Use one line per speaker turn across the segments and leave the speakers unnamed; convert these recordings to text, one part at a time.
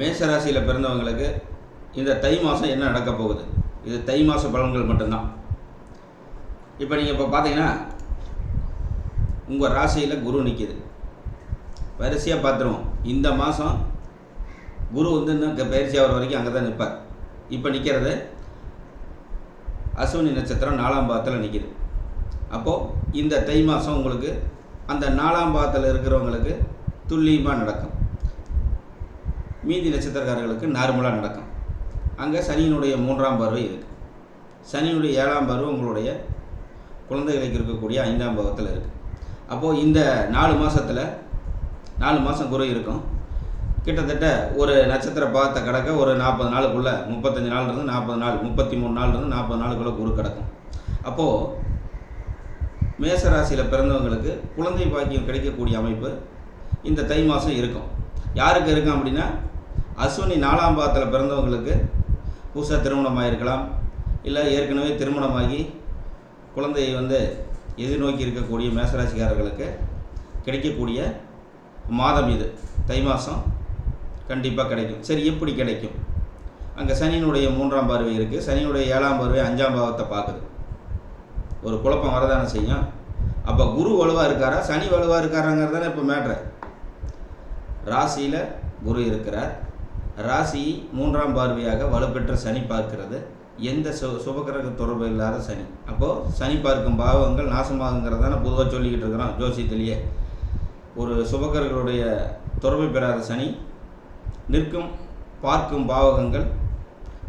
மேசராசியில் பிறந்தவங்களுக்கு இந்த தை மாதம் என்ன நடக்க போகுது? இது தை மாத பலன்கள் மட்டும்தான். இப்போ நீங்கள் இப்போ பார்த்தீங்கன்னா உங்கள் ராசியில் குரு நிற்கிது வரிசையாக பார்த்துருவோம் இந்த மாதம் குரு வந்து இன்னும் பயிற்சி ஆகிற வரைக்கும் அங்கே தான் நிற்பார் இப்போ நிற்கிறது அஸ்வினி நட்சத்திரம் நாலாம் பாகத்தில் நிற்கிது அப்போது இந்த தை மாதம் உங்களுக்கு அந்த நாலாம் பாகத்தில் இருக்கிறவங்களுக்கு துல்லியமாக நடக்கும். மீதி நட்சத்திரக்காரர்களுக்கு நார்மலாக நடக்கும். அங்கே சனியினுடைய மூன்றாம் பார்வை இருக்குது சனியினுடைய ஏழாம் பார்வை உங்களுடைய குழந்தைகளுக்கு இருக்கக்கூடிய ஐந்தாம் பாவத்தில் இருக்குது அப்போது இந்த நாலு மாதத்தில் நாலு மாதம் குறை இருக்கும். கிட்டத்தட்ட ஒரு நட்சத்திர பாதத்தை கிடக்க ஒரு நாற்பது நாளுக்குள்ளே முப்பத்தஞ்சு நாள்லேருந்து நாற்பது நாள் முப்பத்தி மூணு நாள்லேருந்து நாற்பது நாளுக்குள்ளே குரு கிடக்கும். அப்போது மேசராசியில் பிறந்தவங்களுக்கு குழந்தை பாக்கியம் கிடைக்கக்கூடிய அமைப்பு இந்த தை மாதம் இருக்கும். யாருக்கு இருக்கும் அப்படின்னா அஸ்வினி நாலாம் பாதத்தில் பிறந்தவங்களுக்கு புதுசாக திருமணம் இருக்கலாம் இல்லை ஏற்கனவே திருமணமாகி குழந்தையை வந்து எதிர்நோக்கி இருக்கக்கூடிய மேசராசிக்காரர்களுக்கு கிடைக்கக்கூடிய மாதம் இது. தை மாதம் கண்டிப்பாக கிடைக்கும். சரி எப்படி கிடைக்கும்? அங்கே சனியினுடைய மூன்றாம் பார்வை இருக்குது சனியினுடைய ஏழாம் பார்வை அஞ்சாம் பாவத்தை பார்க்குது. ஒரு குழப்பம் வரதானே செய்யும். அப்போ குரு வலுவாக இருக்காரா? சனி வலுவாக இருக்காராங்கிறது தானே இப்போ மேட்ரு ராசியில் குரு இருக்கிறார். ராசி மூன்றாம் பார்வையாக வலுப்பெற்ற சனி பார்க்கிறது. எந்த சு சுபகிரக தொடர்பு இல்லாத சனி. அப்போது சனி பார்க்கும் பாவங்கள் நாசமாகுங்கிறதான பொதுவாக சொல்லிக்கிட்டு இருக்கிறோம். ஜோசியத்திலேயே. ஒரு சுபகர்களுடைய தொடர்பு பெறாத சனி நிற்கும் பார்க்கும் பாவகங்கள்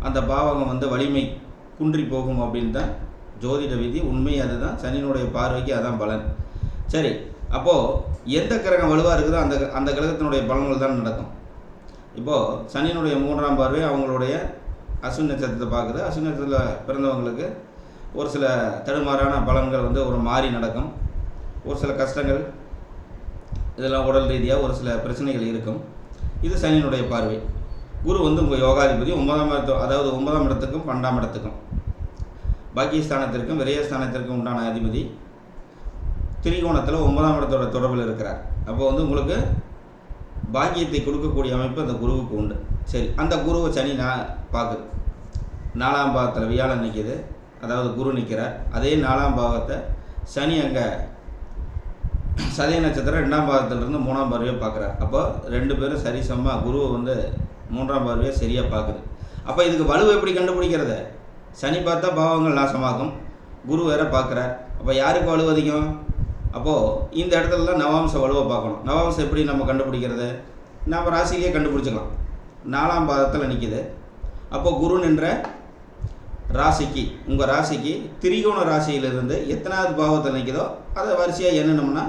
அந்த பாவகம் வந்து வலிமை குன்றி போகும் அப்படின்னு தான் ஜோதிட விதி. உண்மை அதுதான். சனியினுடைய பார்வைக்கு அதான் பலன். சரி அப்போது எந்த கிரகம் வலுவாக இருக்குதோ அந்த அந்த கிரகத்தினுடைய பலன்கள் தான் நடக்கும். இப்போது சனியினுடைய மூன்றாம் பார்வை அவங்களுடைய அஸ்வின் நட்சத்திரத்தை பார்க்குது. அஸ்வின் நட்சத்திரத்தில் பிறந்தவங்களுக்கு ஒரு சில தடுமாறான பலன்கள் வந்து ஒரு மாறி நடக்கும். ஒரு சில கஷ்டங்கள் இதெல்லாம் உடல் ரீதியாக ஒரு சில பிரச்சனைகள் இருக்கும். இது சனியினுடைய பார்வை. குரு வந்து உங்கள் யோகாதிபதி ஒன்பதாம் இடத்து அதாவது ஒன்பதாம் இடத்துக்கும் பன்னெண்டாம் இடத்துக்கும். பாக்கியஸ்தானத்திற்கும் விரயஸ்தானத்திற்கும் உண்டான அதிபதி திரிகோணத்தில் ஒன்பதாம் இடத்தோட தொடர்பில் இருக்கிறார். அப்போ வந்து உங்களுக்கு பாக்கியத்தை கொடுக்கக்கூடிய அமைப்பு அந்த குருவுக்கு உண்டு. சரி அந்த குருவை சனி நான் பார்க்குது. நாலாம் பாகத்தில் வியாழன் நிற்கிது அதாவது குரு நிற்கிறார் அதே நாலாம் பாகத்தை சனி அங்கே சதய நட்சத்திரம் ரெண்டாம் பாகத்திலிருந்து மூணாம் பார்வையை பார்க்குறார். அப்போ ரெண்டு பேரும் சரிசமமாக குருவை வந்து மூன்றாம் பார்வையை சரியாக பார்க்குது. அப்போ இதுக்கு வலுவை எப்படி கண்டுபிடிக்கிறது? சனி பார்த்தா பாவங்கள் நாசமாகும். குரு வேற பார்க்குறார். அப்போ யாருக்கு வலு அதிகம்? அப்போது இந்த இடத்துல தான் நவாம்ச வலுவை பார்க்கணும். நவாம்சம் எப்படி நம்ம கண்டுபிடிக்கிறது? நம்ம ராசியிலே கண்டுபிடிச்சிக்கலாம். நாலாம் பாதத்தில் நிற்கிது அப்போது குரு நின்ற ராசிக்கு உங்கள் ராசிக்கு திரிகோண ராசியிலிருந்து எத்தனாவது பாவத்தில் நிற்கிதோ அதை வரிசையாக எண்ணணும்னா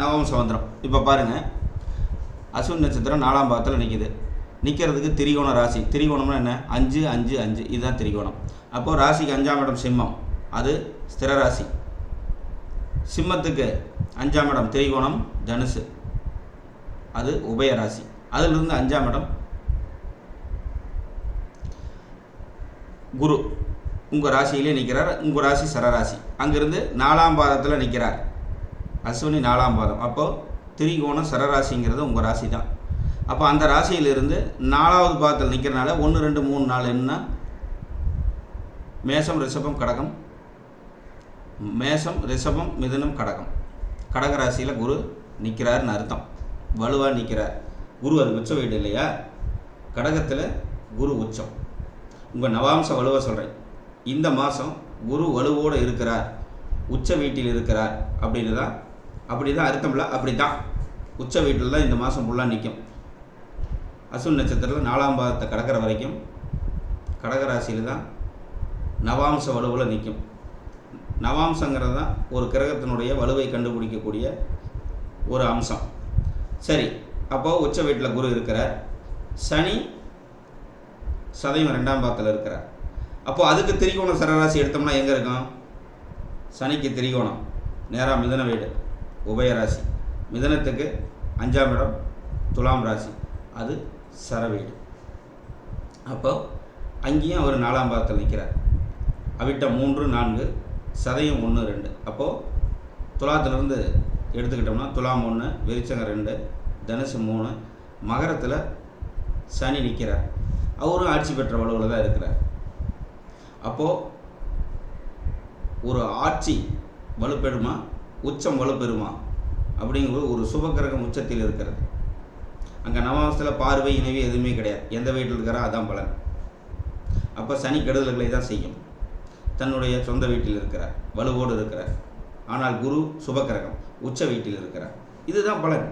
நவம்சம் வந்துடும் இப்போ பாருங்கள் அஸ்வின் நட்சத்திரம் நாலாம் பாவத்தில் நிற்கிது நிற்கிறதுக்கு திரிகோண ராசி. திரிகோணம்னா என்ன? அஞ்சு அஞ்சு அஞ்சு. இதுதான் திரிகோணம். அப்போது ராசிக்கு அஞ்சாம் இடம் சிம்மம். அது ஸ்திர ராசி. சிம்மத்துக்கு அஞ்சாம் இடம் திரிகோணம் தனுசு. அது உபயராசி அதிலிருந்து அஞ்சாம் இடம் குரு. உங்கள் ராசியிலே நிற்கிறார் உங்கள் ராசி சரராசி. அங்கிருந்து நாலாம் பாதத்தில் நிற்கிறார் அஸ்வினி நாலாம் பாதம். அப்போது திரிகோணம் சரராசிங்கிறது உங்கள் ராசி தான். அப்போ அந்த ராசியிலிருந்து நாலாவது பாதத்தில் நிற்கிறனால ஒன்று ரெண்டு மூணு நாலு என்ன? மேஷம் ரிஷபம் கடகம். மேஷம் ரிஷபம் மிதுனம் கடகம். கடக ராசியில் குரு நிற்கிறாருன்னு அர்த்தம். வலுவாக நிற்கிறார் குரு அது உச்ச வீடு இல்லையா? கடகத்தில் குரு உச்சம். உங்கள் நவாம்ச வலுவை சொல்கிறேன் இந்த மாதம் குரு வலுவோடு இருக்கிறார். உச்ச வீட்டில் இருக்கிறார். அப்படின்னு தான் அப்படி தான் அர்த்தம்ல அப்படி தான் உச்ச வீட்டில் தான் இந்த மாதம் ஃபுல்லாக நிற்கும் அசுன் நட்சத்திரத்தில் நாலாம் பாதத்தை கடக்கிற வரைக்கும் கடகராசியில் தான் நவாம்ச வலுவில் நிற்கும் நவாம்சங்கிறது தான் ஒரு கிரகத்தினுடைய வலுவை கண்டுபிடிக்கக்கூடிய ஒரு அம்சம். சரி அப்போது உச்ச வீட்டில் குரு இருக்கிறார். சனி சதயம் ரெண்டாம் பாகத்தில் இருக்கிறார். அப்போது அதுக்கு திரிகோணம் சரராசி எடுத்தோம்னா எங்கே இருக்கும்? சனிக்கு திரிகோணம். நேராக மிதன வீடு உபயராசி மிதனத்துக்கு அஞ்சாம் இடம் துலாம் ராசி. அது சர வீடு. அப்போ அங்கேயும் அவர் நாலாம் பாகத்தில் நிற்கிறார் அவிட்ட மூன்று நான்கு சதயம் ஒன்று ரெண்டு. அப்போது துலாத்திலிருந்து எடுத்துக்கிட்டோம்னா துலாம் ஒன்று வெறிச்சங்கம் ரெண்டு தனுசு மூணு மகரத்தில் சனி நிற்கிறார் அவரும் ஆட்சி பெற்ற வலுவில் தான் இருக்கிறார். அப்போது ஒரு ஆட்சி வலுப்பெறுமா? உச்சம் வலுப்பெறுமா? அப்படிங்கிறது ஒரு சுபக்கிரகம் உச்சத்தில் இருக்கிறது. அங்கே நவாசத்தில் பார்வை இணைவு எதுவுமே கிடையாது. எந்த வீட்டில் இருக்கிறா அதான் பலன். அப்போ சனி கெடுதல்களை தான் செய்யும். தன்னுடைய சொந்த வீட்டில் இருக்கிறார் வலுவோடு இருக்கிறார் ஆனால் குரு சுபக்கிரகம் உச்ச வீட்டில் இருக்கிறார் இதுதான் பலன்.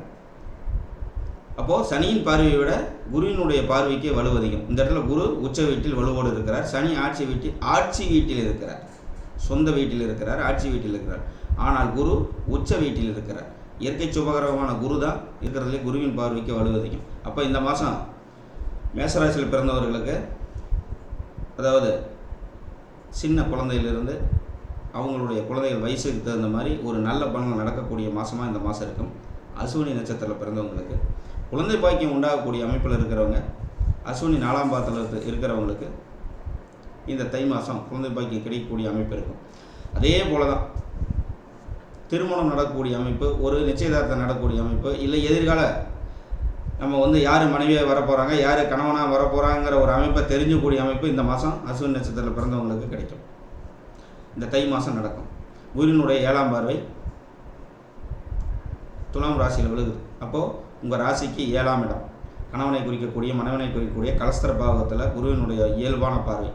அப்போது சனியின் பார்வையை விட குருவினுடைய பார்வைக்கு வலு அதிகம். இந்த இடத்துல குரு உச்ச வீட்டில் வலுவோடு இருக்கிறார். சனி ஆட்சி வீட்டில் ஆட்சி வீட்டில் இருக்கிறார். சொந்த வீட்டில் இருக்கிறார் ஆட்சி வீட்டில் இருக்கிறார். ஆனால் குரு உச்ச வீட்டில் இருக்கிறார். இயற்கை சுபகரமான குரு தான் இருக்கிறதுலே குருவின் பார்வைக்கு வலு அதிகம். அப்போ இந்த மாதம் மேசராசியில் பிறந்தவர்களுக்கு அதாவது சின்ன குழந்தையிலிருந்து அவங்களுடைய குழந்தைகள் வயசுக்கு தகுந்த மாதிரி ஒரு நல்ல பலன் நடக்கக்கூடிய மாதமாக இந்த மாதம் இருக்கும். அசுவினி நட்சத்திரத்தில் பிறந்தவங்களுக்கு. குழந்தை பாக்கியம் உண்டாகக்கூடிய அமைப்பில் இருக்கிறவங்க அசுவினி நாலாம் பாதத்தில் இருக்கிறவங்களுக்கு இந்த தை மாதம் குழந்தை பாக்கியம் கிடைக்கக்கூடிய அமைப்பு இருக்கும். அதே போல தான் திருமணம் நடக்கக்கூடிய அமைப்பு ஒரு நிச்சயதார்த்தம் நடக்கக்கூடிய அமைப்பு இல்லை எதிர்கால நம்ம வந்து யார் மனைவியாக வரப்போகிறாங்க யார் கணவனாக வரப்போகிறாங்கிற ஒரு அமைப்பை தெரிஞ்சக்கூடிய அமைப்பு இந்த மாதம் அசுவின் நட்சத்திரத்தில் பிறந்தவங்களுக்கு கிடைக்கும். இந்த தை மாதம் நடக்கும். குருவினுடைய ஏழாம் பார்வை துலாம் ராசியில் விழுகுது. அப்போது உங்கள் ராசிக்கு ஏழாம் இடம். கணவனை குறிக்கக்கூடிய மனைவனை குறிக்கக்கூடிய கலஸ்தர பாவகத்தில் குருவினுடைய இயல்பான பார்வை.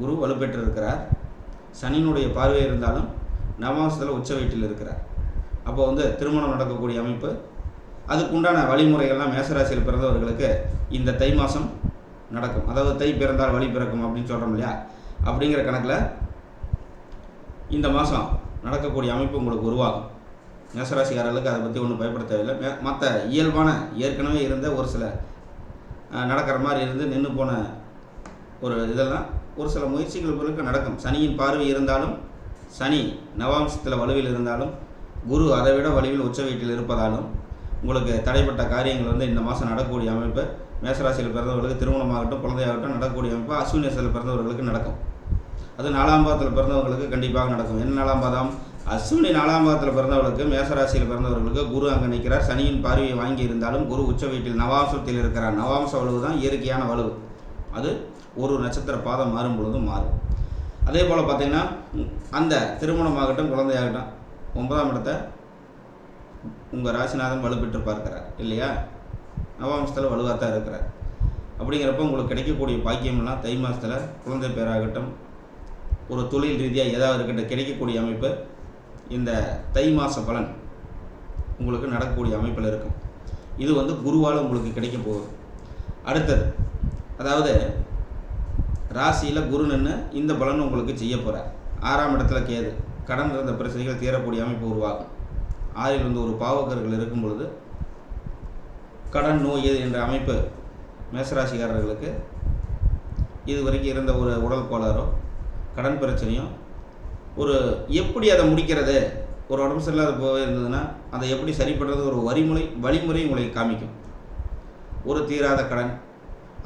குரு வலுப்பெற்று இருக்கிறார் சனியினுடைய பார்வை இருந்தாலும் நவமாசத்தில் உச்ச வீட்டில் இருக்கிறார். அப்போ வந்து திருமணம் நடக்கக்கூடிய அமைப்பு அதுக்குண்டான வழிமுறைகள்லாம் மேசராசியில் பிறந்தவர்களுக்கு இந்த தை மாதம் நடக்கும். அதாவது தை பிறந்தால் வழி பிறக்கும் அப்படின்னு சொல்கிறோம் இல்லையா? அப்படிங்கிற கணக்கில் இந்த மாதம் நடக்கக்கூடிய அமைப்பு உங்களுக்கு உருவாகும். மேசராசிக்காரர்களுக்கு அதை பற்றி ஒன்றும் பயப்பட தேவையில்லை மே மற்ற இயல்பான ஏற்கனவே இருந்த ஒரு சில நடக்கிற மாதிரி இருந்து நின்று போன ஒரு இதெல்லாம் ஒரு சில முயற்சிகள் பிறகு நடக்கும். சனியின் பார்வை இருந்தாலும் சனி நவாம்சத்தில் வலுவில் இருந்தாலும் குரு அதை விட வலுவில் உச்ச வீட்டில் இருப்பதாலும் உங்களுக்கு தடைப்பட்ட காரியங்கள் வந்து இந்த மாதம் நடக்கக்கூடிய அமைப்பு. மேசராசியில் பிறந்தவர்களுக்கு திருமணமாகட்டும் குழந்தையாகட்டும் நடக்கக்கூடிய அமைப்பு. அஸ்வினி பிறந்தவர்களுக்கு நடக்கும். அது நாலாம் பாதத்தில் பிறந்தவர்களுக்கு கண்டிப்பாக நடக்கும். என்ன நாலாம் பாதம்? அஸ்வினி நாலாம் பாதத்தில் பிறந்தவர்களுக்கு மேசராசியில் பிறந்தவர்களுக்கு குரு அங்கே நிற்கிறார். சனியின் பார்வையை வாங்கி இருந்தாலும் குரு உச்ச வீட்டில் நவாம்சத்தில் இருக்கிறார். நவாம்ச வலுவு தான் இயற்கையான வலுவு. அது ஒரு நட்சத்திர பாதம் மாறும் பொழுதும் மாறும். அதே போல் பார்த்தீங்கன்னா அந்த திருமணமாகட்டும் குழந்தையாகட்டும் ஒன்பதாம் இடத்தை உங்கள் ராசிநாதன் வலுப்பெற்று பார்க்கிறார் இல்லையா? நவாம்சத்தில் வலுவாக தான் இருக்கிறார். அப்படிங்கிறப்ப உங்களுக்கு கிடைக்கக்கூடிய பாக்கியம்லாம் தை மாதத்தில் குழந்தை பேராகட்டும் ஒரு தொழில் ரீதியாக ஏதாவது இருக்கட்டும் கிடைக்கக்கூடிய அமைப்பு இந்த தை மாத பலன் உங்களுக்கு நடக்கக்கூடிய அமைப்பில் இருக்கும். இது வந்து குருவால் உங்களுக்கு கிடைக்க போகுது. அடுத்தது அதாவது ராசியில் குரு நின்று இந்த பலன் உங்களுக்கு செய்ய போகிறார் ஆறாம் இடத்துல கேது கடன் இருந்த பிரச்சனைகள் தீரக்கூடிய அமைப்பு உருவாகும். ஆறில் வந்து ஒரு பாவக்கர்கள் இருக்கும் பொழுது கடன் நோய் என்ற அமைப்பு மேசராசிக்காரர்களுக்கு இது வரைக்கும் இருந்த ஒரு உடல் கோளாறோ கடன் பிரச்சனையோ ஒரு எப்படி அதை முடிக்கிறது ஒரு உடம்பு சரியில்லாத போக இருந்ததுன்னா அதை எப்படி சரி பண்ணுறது ஒரு வழிமுறை வழிமுறை உங்களுக்கு காமிக்கும். ஒரு தீராத கடன்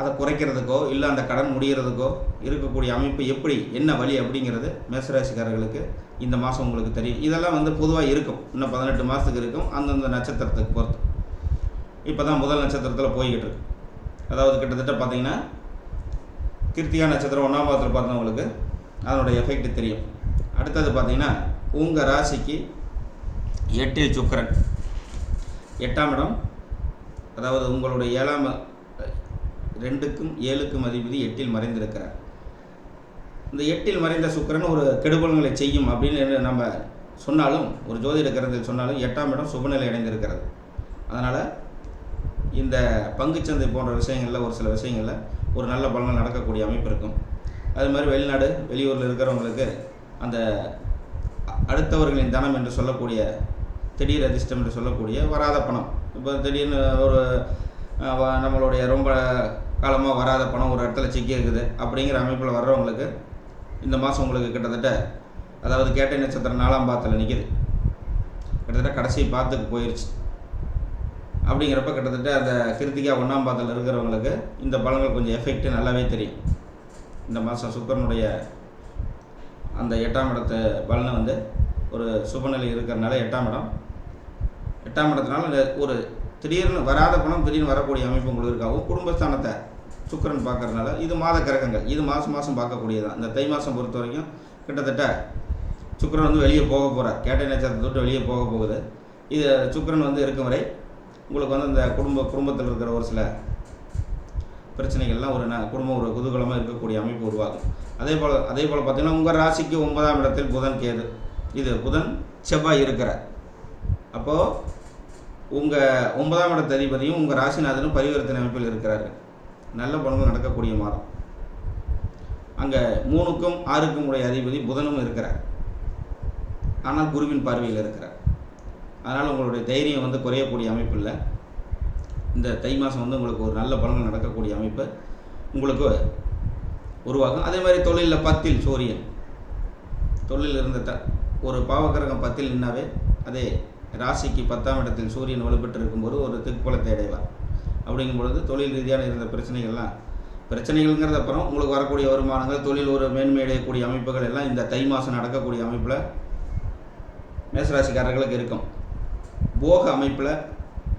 அதை குறைக்கிறதுக்கோ இல்லை அந்த கடன் முடிகிறதுக்கோ இருக்கக்கூடிய அமைப்பு எப்படி என்ன வழி அப்படிங்கிறது மேசராசிக்காரர்களுக்கு இந்த மாதம் உங்களுக்கு தெரியும். இதெல்லாம் வந்து பொதுவாக இருக்கும். இன்னும் பதினெட்டு மாதத்துக்கு இருக்கும். அந்தந்த நட்சத்திரத்துக்கு பொறுத்து. இப்போ தான் முதல் நட்சத்திரத்தில் போய்கிட்டு இருக்கு. அதாவது கிட்டத்தட்ட பார்த்தீங்கன்னா கிருத்திகா நட்சத்திரம் ஒன்றாம் பாதத்தில் பார்த்தவங்களுக்கு அதனுடைய எஃபெக்ட் தெரியும். அடுத்தது பார்த்தீங்கன்னா உங்கள் ராசிக்கு எட்டில் சுக்கரன். எட்டாம் இடம் அதாவது உங்களுடைய ஏழாம் ரெண்டுக்கும் ஏழுக்கும் அதிபதி எட்டில் மறைந்திருக்கிறார். இந்த எட்டில் மறைந்த சுக்கரன் ஒரு கெடுபலங்களை செய்யும் அப்படின்னு நம்ம சொன்னாலும் ஒரு ஜோதிட கிரகத்தில் சொன்னாலும் எட்டாம் இடம் சுபநிலை அடைந்திருக்கிறது. அதனால் இந்த பங்குச்சந்தை போன்ற விஷயங்களில் ஒரு சில விஷயங்களில் ஒரு நல்ல பலன் நடக்கக்கூடிய அமைப்பு இருக்கும். அது மாதிரி வெளிநாடு வெளியூரில் இருக்கிறவங்களுக்கு அந்த அடுத்தவர்களின் தனம் என்று சொல்லக்கூடிய திடீர் அதிர்ஷ்டம் என்று சொல்லக்கூடிய வராத பணம். இப்போ திடீர்னு ஒரு நம்மளுடைய ரொம்ப காலமாக வராத பணம் ஒரு இடத்துல சிக்கி இருக்குது. அப்படிங்கிற அமைப்பில் வர்றவங்களுக்கு இந்த மாதம் உங்களுக்கு கிட்டத்தட்ட அதாவது கேட்டை நட்சத்திரம் நாலாம் பாத்தில் நிற்கிது கிட்டத்தட்ட கடைசி பாத்துக்கு போயிடுச்சு அப்படிங்கிறப்ப கிட்டத்தட்ட அந்த கிருத்திகா ஒன்றாம் பாத்தில் இருக்கிறவங்களுக்கு இந்த பலன்கள் கொஞ்சம் எஃபெக்ட் நல்லாவே தெரியும். இந்த மாதம் சுக்கரனுடைய அந்த எட்டாம் இடத்து பலனை வந்து ஒரு சுபநிலை இருக்கிறனால எட்டாம் இடம். எட்டாம் இடத்துனால இந்த ஒரு திடீர்னு வராத பணம் திடீர்னு வரக்கூடிய அமைப்பு உங்களுக்கு இருக்காவும் குடும்பஸ்தானத்தை சுக்கிரன் பார்க்கறதுனால இது மாத கிரகங்கள். இது மாதம் மாதம் பார்க்கக்கூடியதான் இந்த தை மாதம் பொறுத்த வரைக்கும் கிட்டத்தட்ட சுக்கிரன் வந்து வெளியே போக போகிறார் கேட்டை நட்சத்திரத்தை விட்டு வெளியே போக போகுது. இது சுக்கரன் வந்து இருக்கும் வரை உங்களுக்கு வந்து இந்த குடும்ப குடும்பத்தில் இருக்கிற ஒரு சில பிரச்சனைகள்லாம் ஒரு ந குடும்பம் ஒரு குதூகலமாக இருக்கக்கூடிய அமைப்பு உருவாகும். அதே போல் அதே போல் பார்த்தீங்கன்னா உங்கள் ராசிக்கு ஒன்பதாம் இடத்தில் புதன் கேது. இது புதன் செவ்வாய் இருக்கிற அப்போது உங்கள் ஒன்பதாம் இடத்த அதிபதியும் உங்கள் ராசிநாதனும் பரிவர்த்தனை அமைப்பில் இருக்கிறாரு நல்ல பலன்கள் நடக்கக்கூடிய மாதம். அங்கே மூணுக்கும் ஆறுக்கும் உடைய அதிபதி புதனும் இருக்கிறார். ஆனால் குருவின் பார்வையில் இருக்கிறார். அதனால் உங்களுடைய தைரியம் வந்து குறையக்கூடிய அமைப்பு இல்லை. இந்த தை மாதம் வந்து உங்களுக்கு ஒரு நல்ல பலன்கள் நடக்கக்கூடிய அமைப்பு உங்களுக்கு உருவாகும். அதே மாதிரி தொழிலில் பத்தில் சூரியன். தொழில் இருந்த த ஒரு பாவக்கிரகம் பத்தில் நின்னாவே அதே ராசிக்கு பத்தாம் இடத்தில் சூரியன் வலுப்பெற்று இருக்கும்போது ஒரு திக்பலத்தை அடைவார் அப்படிங்கும் பொழுது தொழில் ரீதியான இருந்த பிரச்சனைகள்லாம் பிரச்சனைகள்ங்கிறது அப்புறம் உங்களுக்கு வரக்கூடிய வருமானங்கள் தொழில் ஒரு மேன்மை அடையக்கூடிய அமைப்புகள் எல்லாம் இந்த தை மாதம் நடக்கக்கூடிய அமைப்பில் மேசராசிக்காரர்களுக்கு இருக்கும். போக அமைப்பில்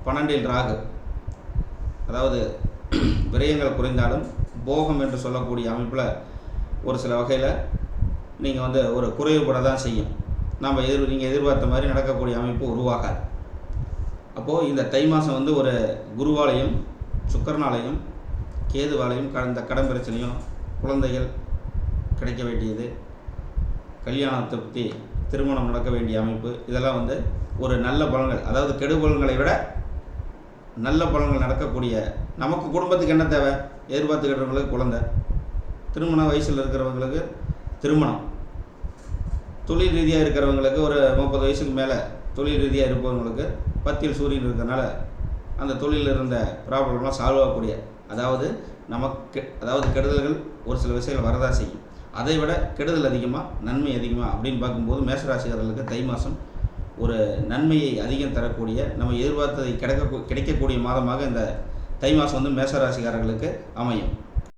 பன்னெண்டில் ராகு. அதாவது விரயங்கள் குறைந்தாலும் போகம் என்று சொல்லக்கூடிய அமைப்பில் ஒரு சில வகையில் நீங்கள் வந்து ஒரு குறைவுபட தான் செய்யும். நம்ம எதிர் நீங்கள் எதிர்பார்த்த மாதிரி நடக்கக்கூடிய அமைப்பு உருவாகாது. அப்போது இந்த தை மாதம் வந்து ஒரு குருவாலையும் சுக்கரனாலையும் கேதுவாலையும் கடந்த கடன் பிரச்சனையும் குழந்தைகள் கிடைக்க வேண்டியது. கல்யாணத்தை பற்றி திருமணம் நடக்க வேண்டிய அமைப்பு இதெல்லாம் வந்து ஒரு நல்ல பலன்கள். அதாவது கெடு பலன்களை விட நல்ல பலன்கள் நடக்கக்கூடிய நமக்கு குடும்பத்துக்கு என்ன தேவை? எதிர்பார்த்துக்கிறவங்களுக்கு குழந்தை. திருமண வயசில் இருக்கிறவங்களுக்கு திருமணம். தொழில் ரீதியாக இருக்கிறவங்களுக்கு ஒரு முப்பது வயசுக்கு மேலே தொழில் ரீதியாக இருப்பவங்களுக்கு பத்தில் சூரியன் இருக்கிறனால அந்த தொழிலில் இருந்த ப்ராப்ளம்லாம் சால்வ் ஆகக்கூடிய அதாவது நமக்கு அதாவது கெடுதல்கள் ஒரு சில விஷயங்கள் வரதா செய்யும். அதை விட கெடுதல் அதிகமாக நன்மை அதிகமாக அப்படின்னு பார்க்கும்போது மேசராசிக்காரர்களுக்கு தை மாதம் ஒரு நன்மையை அதிகம் தரக்கூடிய நம்ம எதிர்பார்த்ததை கிடைக்க கிடைக்கக்கூடிய மாதமாக இந்த தை மாதம் வந்து மேசராசிக்காரர்களுக்கு அமையும்.